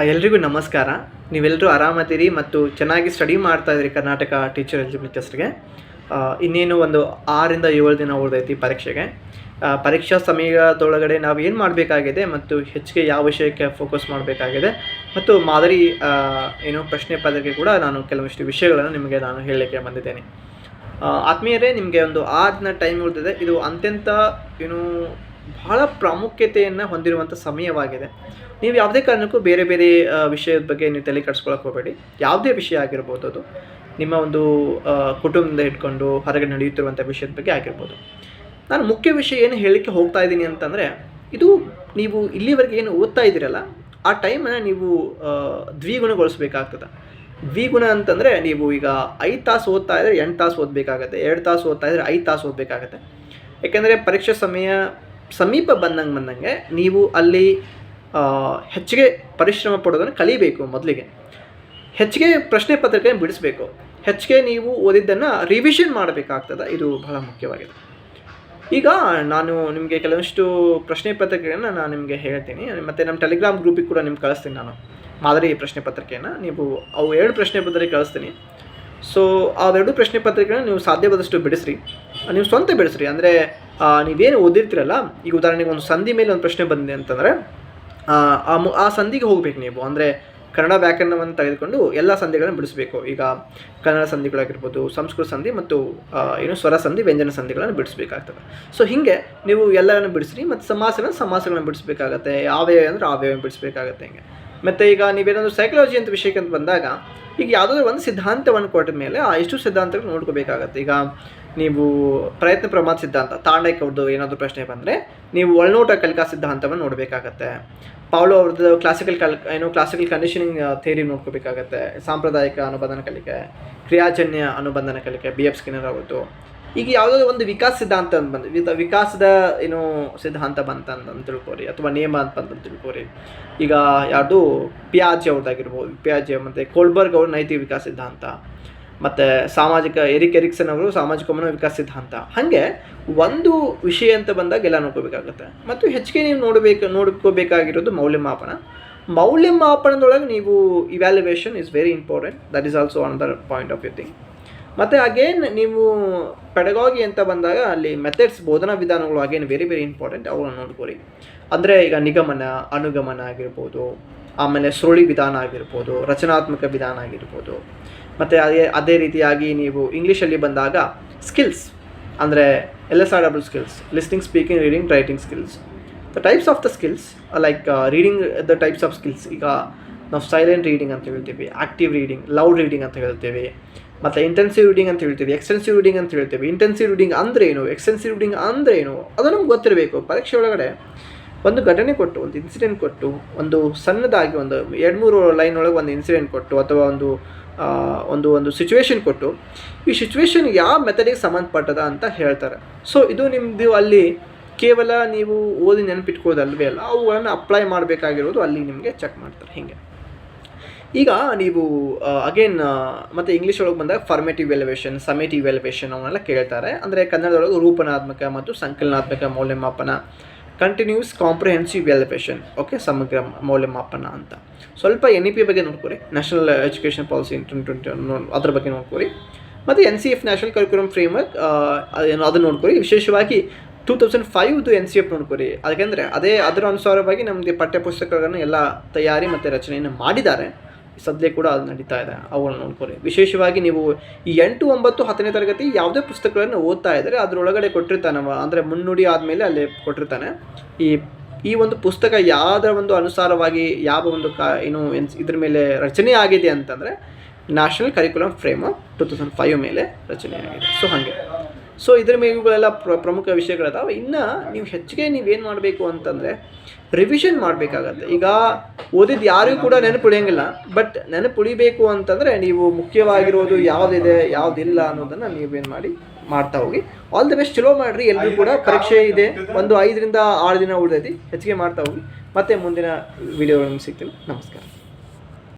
ಎಲ್ರಿಗೂ ನಮಸ್ಕಾರ. ನೀವೆಲ್ಲರೂ ಆರಾಮದಿರಿ ಮತ್ತು ಚೆನ್ನಾಗಿ ಸ್ಟಡಿ ಮಾಡ್ತಾ ಇದ್ರಿ ಕರ್ನಾಟಕ ಟೀಚರ್ ಎಲಿಜಿಬಿಲಿಟಿ ಇನ್ನೇನು ಒಂದು ಆರಿಂದ ಏಳು ದಿನ ಉಳಿದೈತಿ ಪರೀಕ್ಷೆಗೆ. ಪರೀಕ್ಷಾ ಸಮಯದೊಳಗಡೆ ನಾವು ಏನು ಮಾಡಬೇಕಾಗಿದೆ ಮತ್ತು ಹೆಚ್ಚಿಗೆ ಯಾವ ವಿಷಯಕ್ಕೆ ಫೋಕಸ್ ಮಾಡಬೇಕಾಗಿದೆ ಮತ್ತು ಮಾದರಿ ಏನು ಪ್ರಶ್ನೆ ಪತ್ರಿಕೆ ಕೂಡ ನಾನು ಕೆಲವಷ್ಟು ವಿಷಯಗಳನ್ನು ನಿಮಗೆ ನಾನು ಹೇಳಲಿಕ್ಕೆ ಬಂದಿದ್ದೇನೆ. ಆತ್ಮೀಯರೇ, ನಿಮಗೆ ಒಂದು ಆರು ದಿನ ಟೈಮ್ ಉಳಿದಿದೆ. ಇದು ಅತ್ಯಂತ, ಏನು ಬಹಳ ಪ್ರಾಮುಖ್ಯತೆಯನ್ನು ಹೊಂದಿರುವಂಥ ಸಮಯವಾಗಿದೆ. ನೀವು ಯಾವುದೇ ಕಾರಣಕ್ಕೂ ಬೇರೆ ಬೇರೆ ವಿಷಯದ ಬಗ್ಗೆ ನೀವು ತಲೆ ಕೆಡಿಸ್ಕೊಳಕ್ಕೆ ಹೋಗಬೇಡಿ. ಯಾವುದೇ ವಿಷಯ ಆಗಿರ್ಬೋದು ಅದು. ನಿಮ್ಮ ಒಂದು ಕುಟುಂಬದಿಂದ ಇಟ್ಕೊಂಡು ಹೊರಗೆ ನಡೆಯುತ್ತಿರುವಂಥ ವಿಷಯದ ಬಗ್ಗೆ ಆಗಿರ್ಬೋದು. ನಾನು ಮುಖ್ಯ ವಿಷಯ ಏನು ಹೇಳಲಿಕ್ಕೆ ಹೋಗ್ತಾ ಇದ್ದೀನಿ ಅಂತಂದರೆ, ಇದು ನೀವು ಇಲ್ಲಿವರೆಗೆ ಏನು ಓದ್ತಾ ಇದ್ದೀರಲ್ಲ, ಆ ಟೈಮನ್ನು ನೀವು ದ್ವಿಗುಣಗೊಳಿಸ್ಬೇಕಾಗ್ತದೆ. ದ್ವಿಗುಣ ಅಂತಂದರೆ ನೀವು ಈಗ ಐದು ತಾಸು ಓದ್ತಾ ಇದ್ದರೆ ಎಂಟು ತಾಸು ಓದಬೇಕಾಗತ್ತೆ, ಎರಡು ತಾಸು ಓದ್ತಾ ಇದ್ದರೆ ಐದು ತಾಸು ಓದಬೇಕಾಗತ್ತೆ. ಯಾಕೆಂದರೆ ಪರೀಕ್ಷೆ ಸಮಯ ಸಮೀಪ ಬಂದಂಗೆ ಬಂದಂಗೆ ನೀವು ಅಲ್ಲಿ ಹೆಚ್ಚಿಗೆ ಪರಿಶ್ರಮ ಪಡೋದನ್ನು ಕಲಿಬೇಕು ಮೊದಲಿಗೆ. ಹೆಚ್ಚಿಗೆ ಪ್ರಶ್ನೆ ಪತ್ರಿಕೆ ಬಿಡಿಸ್ಬೇಕು. ಹೆಚ್ಚಿಗೆ ನೀವು ಓದಿದ್ದನ್ನು ರಿವಿಷನ್ ಮಾಡಬೇಕಾಗ್ತದೆ. ಇದು ಬಹಳ ಮುಖ್ಯವಾಗಿದೆ. ಈಗ ನಾನು ನಿಮಗೆ ಕೆಲವಷ್ಟು ಪ್ರಶ್ನೆ ಪತ್ರಿಕೆಗಳನ್ನು ನಾನು ನಿಮಗೆ ಹೇಳ್ತೀನಿ. ಮತ್ತು ನಮ್ಮ ಟೆಲಿಗ್ರಾಮ್ ಗ್ರೂಪಿಗೆ ಕೂಡ ನಿಮ್ಗೆ ಕಳಿಸ್ತೀನಿ ನಾನು. ಮಾದರಿ ಪ್ರಶ್ನೆ ಪತ್ರಿಕೆಯನ್ನು ನೀವು ಅವು ಎರಡು ಪ್ರಶ್ನೆ ಪತ್ರಿಕೆ ಕಳಿಸ್ತೀನಿ. ಸೊ ಅವೆರಡು ಪ್ರಶ್ನೆ ಪತ್ರಿಕೆಗಳನ್ನ ನೀವು ಸಾಧ್ಯವಾದಷ್ಟು ಬಿಡಿಸ್ರಿ. ನೀವು ಸ್ವಂತ ಬೆಳೆಸ್ರಿ. ಅಂದರೆ ನೀವೇನು ಓದಿರ್ತೀರಲ್ಲ ಈಗ ಉದಾಹರಣೆಗೆ ಒಂದು ಸಂಧಿ ಮೇಲೆ ಒಂದು ಪ್ರಶ್ನೆ ಬಂದಿದೆ ಅಂತಂದರೆ ಆ, ಆ ಸಂಧಿಗೆ ಹೋಗ್ಬೇಕು ನೀವು. ಅಂದರೆ ಕನ್ನಡ ವ್ಯಾಕರಣವನ್ನು ತೆಗೆದುಕೊಂಡು ಎಲ್ಲ ಸಂಧಿಗಳನ್ನು ಬಿಡಿಸಬೇಕು. ಈಗ ಕನ್ನಡ ಸಂಧಿಗಳಾಗಿರ್ಬೋದು ಸಂಸ್ಕೃತ ಸಂಧಿ ಮತ್ತು ಏನು ಸ್ವರ ಸಂಧಿ ವ್ಯಂಜನ ಸಂಧಿಗಳನ್ನು ಬಿಡಿಸಬೇಕಾಗ್ತದೆ. ಸೊ ಹೀಗೆ ನೀವು ಎಲ್ಲವನ್ನು ಬಿಡಿಸ್ರಿ ಮತ್ತು ಸಮಾಸಗಳನ್ನು ಸಮಾಸಗಳನ್ನು ಬಿಡಿಸ್ಬೇಕಾಗತ್ತೆ. ಯಾವ್ಯಾವ ಅಂದರೆ ಅವ್ಯಾವ ಬಿಡಿಸ್ಬೇಕಾಗತ್ತೆ ಹಿಂಗೆ. ಮತ್ತು ಈಗ ನೀವೇನಾದರೂ ಸೈಕಾಲಜಿ ಅಂತ ವಿಷಯಕ್ಕೆ ಅಂತ ಬಂದಾಗ, ಈಗ ಯಾವುದಾದ್ರೂ ಒಂದು ಸಿದ್ಧಾಂತವನ್ನು ಕೊಟ್ಟ ಮೇಲೆ ಆ ಎಷ್ಟು ಸಿದ್ಧಾಂತಗಳು ನೋಡ್ಕೋಬೇಕಾಗತ್ತೆ. ಈಗ ನೀವು ಪ್ರಯತ್ನ ಪ್ರಮಾದ ಸಿದ್ಧಾಂತ ತಾಂಡಕ್ಕೆ ಅವ್ರದ್ದು ಏನಾದರೂ ಪ್ರಶ್ನೆ ಬಂದರೆ, ನೀವು ಒಳನೋಟ ಕಲಿಕಾ ಸಿದ್ಧಾಂತವನ್ನು ನೋಡಬೇಕಾಗತ್ತೆ. ಪಾವ್ಲೋ ಅವ್ರದ್ದು ಕ್ಲಾಸಿಕಲ್ ಕಲ್, ಏನು ಕ್ಲಾಸಿಕಲ್ ಕಂಡೀಷನಿಂಗ್ ಥೇರಿ ನೋಡ್ಕೋಬೇಕಾಗತ್ತೆ. ಸಾಂಪ್ರದಾಯಿಕ ಅನುಬಂಧನ ಕಲಿಕೆ, ಕ್ರಿಯಾಜನ್ಯ ಅನುಬಂಧನ ಕಲಿಕೆ ಬಿ ಎಫ್ ಸ್ಕಿನ್ನರ್ ಅವ್ರದ್ದು. ಈಗ ಯಾವುದೋ ಒಂದು ವಿಕಾಸ ಸಿದ್ಧಾಂತ ಅಂತ ಬಂದು ವಿಕಾಸದ ಏನು ಸಿದ್ಧಾಂತ ಬಂತ ಅಂತ ತಿಳ್ಕೊರಿ, ಅಥವಾ ನಿಯಮ ಅಂತ ಬಂತ ತಿಳ್ಕೊರಿ. ಈಗ ಯಾವುದು ಪ್ಯಾಜ್ ಅವ್ರದ್ದಾಗಿರ್ಬೋದು, ಪ್ಯಾಜ್ ಮತ್ತು ಕೋಲ್ಬರ್ಗ್ ಅವ್ರ ನೈತಿಕ ವಿಕಾಸ ಸಿದ್ಧಾಂತ, ಮತ್ತು ಸಾಮಾಜಿಕ, ಎರಿಕ್ ಎರಿಕ್ಸನ್ ಅವರು ಸಾಮಾಜಿಕ ಮನೋ ವಿಕಾಸ ಸಿದ್ಧಾಂತ. ಹಾಗೆ ಒಂದು ವಿಷಯ ಅಂತ ಬಂದಾಗ ಎಲ್ಲ ನೋಡ್ಕೋಬೇಕಾಗುತ್ತೆ. ಮತ್ತು ಹೆಚ್ಚಿಗೆ ನೀವು ನೋಡಬೇಕು, ನೋಡ್ಕೋಬೇಕಾಗಿರೋದು ಮೌಲ್ಯಮಾಪನ. ಮೌಲ್ಯಮಾಪನದೊಳಗೆ ನೀವು evaluation is very important that is also another point of you thing ಮತ್ತು ಅಗೇನ್ ನೀವು ಪೆಡಗಾಗಿ ಅಂತ ಬಂದಾಗ ಅಲ್ಲಿ ಮೆಥಡ್ಸ್ ಬೋಧನಾ ವಿಧಾನಗಳು ಅಗೇನ್ ವೆರಿ ವೆರಿ ಇಂಪಾರ್ಟೆಂಟ್ ಅವುಗಳನ್ನು ನೋಡ್ಕೊರಿ ಅಂದರೆ ಈಗ ನಿಗಮನ, ಅನುಗಮನ ಆಗಿರ್ಬೋದು, ಆಮೇಲೆ ಸುರುಳಿ ವಿಧಾನ ಆಗಿರ್ಬೋದು, ರಚನಾತ್ಮಕ ವಿಧಾನ ಆಗಿರ್ಬೋದು. ಮತ್ತು ಅದೇ ಅದೇ ರೀತಿಯಾಗಿ ನೀವು ಇಂಗ್ಲೀಷಲ್ಲಿ ಬಂದಾಗ ಸ್ಕಿಲ್ಸ್ ಅಂದರೆ L S R W skills listening speaking reading writing skills the types of the skills like reading the types of skills ಈಗ ನಾವು ಸೈಲೆಂಟ್ ರೀಡಿಂಗ್ ಅಂತ ಹೇಳ್ತೀವಿ ಆಕ್ಟಿವ್ ರೀಡಿಂಗ್ ಲೌಡ್ ರೀಡಿಂಗ್ ಅಂತ ಹೇಳ್ತೀವಿ. ಮತ್ತು ಇಂಟೆನ್ಸಿವ್ ರೀಡಿಂಗ್ ಅಂತ ಹೇಳ್ತೀವಿ ಎಕ್ಸ್ಟೆನ್ಸಿವ್ ರೀಡಿಂಗ್ ಅಂತ ಹೇಳ್ತೀವಿ. ಇಂಟೆನ್ಸಿವ್ ರೀಡಿಂಗ್ ಅಂದ್ರೆ ಏನು? ಎಕ್ಸ್ಟೆನ್ಸಿವ್ ರೀಡಿಂಗ್ ಅಂದ್ರೆ ಏನು? ಅದು ನಮ್ಗೆ ಗೊತ್ತಿರಬೇಕು. ಪರೀಕ್ಷೆ ಒಳಗಡೆ ಒಂದು ಘಟನೆ ಕೊಟ್ಟು, ಒಂದು ಇನ್ಸಿಡೆಂಟ್ ಕೊಟ್ಟು, ಒಂದು ಸಣ್ಣದಾಗಿ ಒಂದು ಎರಡು ಮೂರು ಲೈನ್ ಒಳಗೆ ಒಂದು ಇನ್ಸಿಡೆಂಟ್ ಕೊಟ್ಟು, ಅಥವಾ ಒಂದು ಒಂದು ಒಂದು ಸಿಚುವೇಶನ್ ಕೊಟ್ಟು, ಈ ಸಿಚುವೇಶನ್ ಯಾವ ಮೆಥಡಿಗೆ ಸಂಬಂಧಪಟ್ಟದ ಅಂತ ಹೇಳ್ತಾರೆ. ಸೊ ಇದು ನಿಮ್ಮದು ಅಲ್ಲಿ ಕೇವಲ ನೀವು ಓದಿ ನೆನಪಿಟ್ಕೋದಲ್ವೇ ಅಲ್ಲ, ಅವುಗಳನ್ನು ಅಪ್ಲೈ ಮಾಡಬೇಕಾಗಿರೋದು ಅಲ್ಲಿ ನಿಮಗೆ ಚೆಕ್ ಮಾಡ್ತಾರೆ. ಹೀಗೆ. ಈಗ ನೀವು ಅಗೇನ್ ಮತ್ತು ಇಂಗ್ಲೀಷ್ ಒಳಗೆ ಬಂದಾಗ ಫಾರ್ಮೇಟಿವ್ ಎಲಿವೇಷನ್ ಸಮೇಟಿವ್ ಎಲಿವೇಷನ್ ಅವನ್ನೆಲ್ಲ ಕೇಳ್ತಾರೆ. ಅಂದರೆ ಕನ್ನಡದೊಳಗೆ ರೂಪನಾತ್ಮಕ ಮತ್ತು ಸಂಕಲನಾತ್ಮಕ ಮೌಲ್ಯಮಾಪನ ಕಂಟಿನ್ಯೂಸ್ ಕಾಂಪ್ರಿಹೆನ್ಸಿವ್ ಎಲಿವೇಷನ್ ಓಕೆ ಸಮಗ್ರ ಮೌಲ್ಯಮಾಪನ ಅಂತ. ಸ್ವಲ್ಪ ಎನ್ ಇ ಪಿ ಬಗ್ಗೆ ನೋಡ್ಕೊರಿ national education policy twenty twenty ಅದ್ರ ಬಗ್ಗೆ ನೋಡ್ಕೊರಿ. ಮತ್ತು N C F national curriculum framework ಏನು ಅದನ್ನು ನೋಡ್ಕೊರಿ. ವಿಶೇಷವಾಗಿ ಟೂ ತೌಸಂಡ್ ಫೈವ್ದು ಎನ್ ಸಿ ಎಫ್ ನೋಡ್ಕೊರಿ. ಯಾಕೆಂದರೆ ಅದೇ ಅದರ ಅನುಸಾರವಾಗಿ ನಮಗೆ ಪಠ್ಯಪುಸ್ತಕಗಳನ್ನು ಎಲ್ಲ ತಯಾರಿ ಮತ್ತು ರಚನೆಯನ್ನು ಮಾಡಿದ್ದಾರೆ. ಸದ್ಯ ಕೂಡ ಅದು ನಡೀತಾ ಇದೆ. ಅವುಗಳನ್ನ ನೋಡ್ಕೊರಿ ವಿಶೇಷವಾಗಿ ನೀವು ಈ ಎಂಟು ಒಂಬತ್ತು ಹತ್ತನೇ ತರಗತಿ ಯಾವುದೇ ಪುಸ್ತಕಗಳನ್ನು ಓದ್ತಾ ಇದ್ದರೆ ಅದರೊಳಗಡೆ ಕೊಟ್ಟಿರ್ತಾನವ ಅಂದರೆ ಮುನ್ನುಡಿ ಆದಮೇಲೆ ಅಲ್ಲಿ ಕೊಟ್ಟಿರ್ತಾನೆ. ಈ ಈ ಒಂದು ಪುಸ್ತಕ ಯಾವುದರ ಒಂದು ಅನುಸಾರವಾಗಿ ಯಾವ ಒಂದು ಕಾ, ಏನು ಇದ್ರ ಮೇಲೆ ರಚನೆ ಆಗಿದೆ ಅಂತಂದರೆ national curriculum frame two thousand five ಮೇಲೆ ರಚನೆ ಆಗಿದೆ ಸೊ ಹಾಗೆ. ಸೊ ಇದ್ರ ಮೇಲೆ ಇವುಗಳೆಲ್ಲ ಪ್ರ ಪ್ರಮುಖ ವಿಷಯಗಳಿದಾವೆ. ಇನ್ನು ನೀವು ಹೆಚ್ಚಿಗೆ ನೀವೇನು ಮಾಡಬೇಕು ಅಂತಂದರೆ ರಿವಿಷನ್ ಮಾಡಬೇಕಾಗತ್ತೆ. ಈಗ ಓದಿದ್ದು ಯಾರಿಗೂ ಕೂಡ ನೆನಪು ಉಳಿಯಂಗಿಲ್ಲ. ಬಟ್ ನೆನಪು ಉಳಿಬೇಕು ಅಂತಂದರೆ ನೀವು ಮುಖ್ಯವಾಗಿರೋದು ಯಾವುದಿದೆ ಯಾವುದಿಲ್ಲ ಅನ್ನೋದನ್ನು ನೀವೇನು ಮಾಡಿ ಮಾಡ್ತಾ ಹೋಗಿ. ಆಲ್ ದ ಬೆಸ್ಟ್ ಚಲೋ ಮಾಡಿರಿ. ಎಲ್ಲರೂ ಕೂಡ ಪರೀಕ್ಷೆ ಇದೆ. ಒಂದು ಐದರಿಂದ ಆರು ದಿನ ಉಳಿದೈತಿ. ಹೆಚ್ಚಿಗೆ ಮಾಡ್ತಾ ಹೋಗಿ. ಮತ್ತೆ ಮುಂದಿನ ವೀಡಿಯೋಗಳನ್ನು ಸಿಗ್ತೀವಿ ಸಿಗ್ತೀನಿ. ನಮಸ್ಕಾರ.